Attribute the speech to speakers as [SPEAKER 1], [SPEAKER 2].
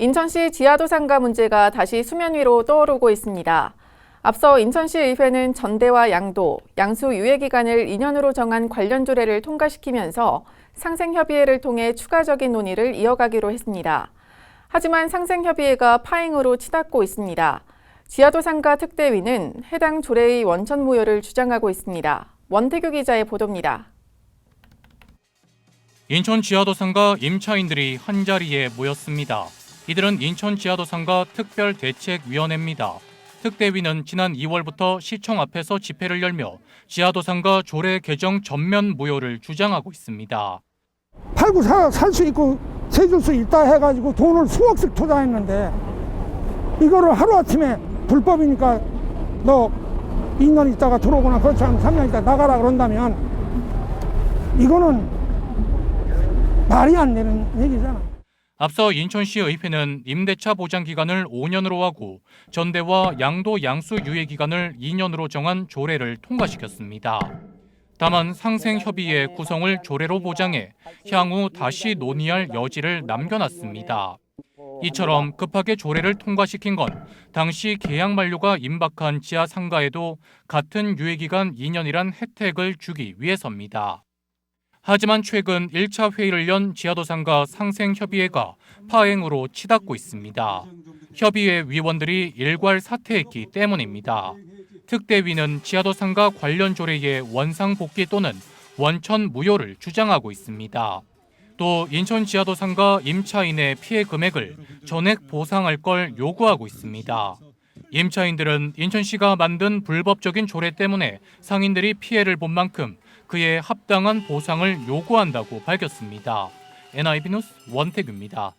[SPEAKER 1] 인천시 지하도 상가 문제가 다시 수면 위로 떠오르고 있습니다. 앞서 인천시 의회는 전대와 양도, 양수 유예 기간을 2년으로 정한 관련 조례를 통과시키면서 상생협의회를 통해 추가적인 논의를 이어가기로 했습니다. 하지만 상생협의회가 파행으로 치닫고 있습니다. 지하도 상가 특대위는 해당 조례의 원천 무효를 주장하고 있습니다. 원태규 기자의 보도입니다.
[SPEAKER 2] 인천 지하도상가 임차인들이 한자리에 모였습니다. 이들은 인천 지하도상가 특별대책위원회입니다. 특대위는 지난 2월부터 시청 앞에서 집회를 열며 지하도상가 조례 개정 전면 무효를 주장하고 있습니다.
[SPEAKER 3] 팔고 살 수 있고 세줄 수 있다 해가지고 돈을 수억씩 투자했는데 이거를 하루아침에 불법이니까 너 2년 있다가 들어오거나 그렇지 않으면 3년 있다 나가라 그런다면 이거는 말이 안 되는 얘기잖아.
[SPEAKER 2] 앞서 인천시 의회는 임대차 보장 기간을 5년으로 하고 전대와 양도 양수 유예 기간을 2년으로 정한 조례를 통과시켰습니다. 다만 상생협의회 구성을 조례로 보장해 향후 다시 논의할 여지를 남겨놨습니다. 이처럼 급하게 조례를 통과시킨 건 당시 계약 만료가 임박한 지하 상가에도 같은 유예 기간 2년이란 혜택을 주기 위해서입니다. 하지만 최근 1차 회의를 연 지하도상가 상생협의회가 파행으로 치닫고 있습니다. 협의회 위원들이 일괄 사퇴했기 때문입니다. 특대위는 지하도상가 관련 조례의 원상 복귀 또는 원천 무효를 주장하고 있습니다. 또 인천 지하도상가 임차인의 피해 금액을 전액 보상할 걸 요구하고 있습니다. 임차인들은 인천시가 만든 불법적인 조례 때문에 상인들이 피해를 본 만큼 그에 합당한 보상을 요구한다고 밝혔습니다. NIB 뉴스 원태규입니다.